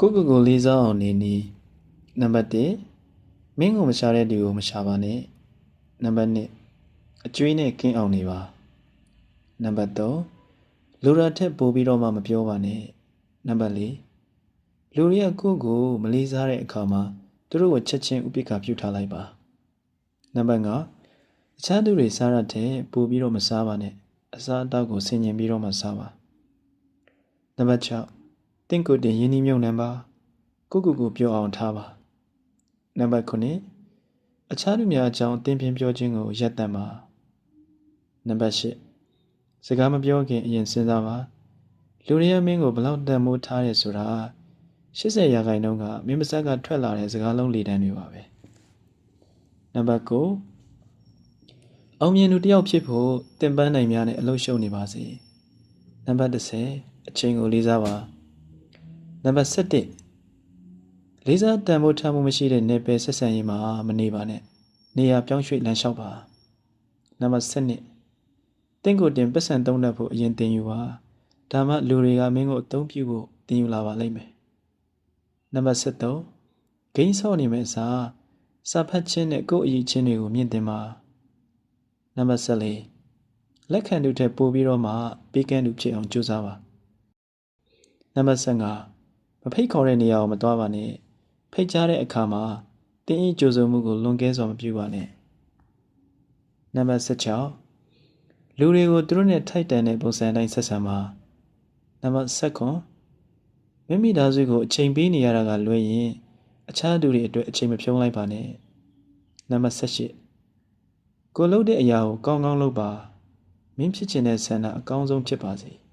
ကိုကိုကိုလေးစားအောင်နေနီနံပါတ်1မင်းကိုမရှာတဲ့သူကိုမရှာပါနဲ့နံပါတ်2အကျွေးနဲ့ကင်းအောင်နေပါနံပါတ်3လူရာထက်ပိုပြီးတော့မှမပြောပါနဲ့နံပါတ်4လူတွေကကိုယ့်ကိုမလေးစားတဲ့အခါမှာသူတို့ကိုချက်ချင်းဥပိ္ပခပြုထားလိုက်ပါနံပါတ်5အခြားသူတွေစားရတဲ့ပိုပြီးတော့မစားပါနဲ့အစားအသောက်ကိုဆင်ញင်ပြီးတော့မှစားပါနံပါတ်6 တင့်ကိုယ်တင်ရင်းနှီးမြုံနှံပါကိုကိုကိုပြောအောင်ထားပါနံပါတ်9အခြားလူများအကြောင်းအသင်ပြင်းပြောခြင်းကိုရပ်တန့်ပါနံပါတ်10စကားမပြောခင်အရင်စဉ်းစားပါလူတွေရဲ့မင်းကိုဘလောက်တန်မိုးထားရဲဆိုတာ80ရာခိုင်နှုန်းကမင်းမဆက်ကထွက်လာတဲ့စကားလုံးလေတန်းတွေပါပဲနံပါတ်9အောင်မြင်သူတစ်ယောက်ဖြစ်ဖို့တင်ပန်းနိုင်များနဲ့အလုပ်ရှုပ်နေပါစေနံပါတ်10အချိန်ကိုလေးစားပါ နံပါတ်7လေးစားတန်ဖိုးထားမှုမရှိတဲ့နယ်ပယ်ဆက်ဆံရေးမှာမနေပါနဲ့နေရာပြောင်းရွှေ့လမ်းလျှောက်ပါနံပါတ်7တင့်ကိုတင်ပတ်စံသုံးတတ်ဖို့အရင်တင်ယူပါဒါမှလူတွေကမင်းကိုအသုံးပြုဖို့တင်ယူလာပါလိမ့်မယ်နံပါတ်7ဂိမ်းဆော့နေမယ့်အစားစာဖတ်ခြင်းနဲ့ကိုယ့်အရေးချင်းတွေကိုမြင့်တင်ပါနံပါတ်14လက်ခံသူထက်ပိုပြီးတော့မှပေးကမ်းသူဖြစ်အောင်ကြိုးစားပါနံပါတ်15မ ဖိတ်ခေါ်တဲ့နေရာကိုမသွားပါနဲ့ဖိတ်ကြားတဲ့အခါမှာတင်းအင်းကြိုးစုံမှုကိုလွန်ကဲစွာမပြုပါနဲ့နံပါတ်16လူတွေကိုသူတို့နဲ့ထိုက်တန်တဲ့ပုံစံတိုင်းဆက်ဆံပါနံပါတ်19မိမိသားစုကိုအချိန်ပေးနေရတာကလွဲရင်အခြားသူတွေအတွက်အချိန်မဖြုံးလိုက်ပါနဲ့နံပါတ်18ကိုလှုပ်တဲ့အရာကိုကောင်းကောင်းလုပ်ပါမင်းဖြစ်ချင်တဲ့ဆန္ဒအကောင်းဆုံးဖြစ်ပါစေ။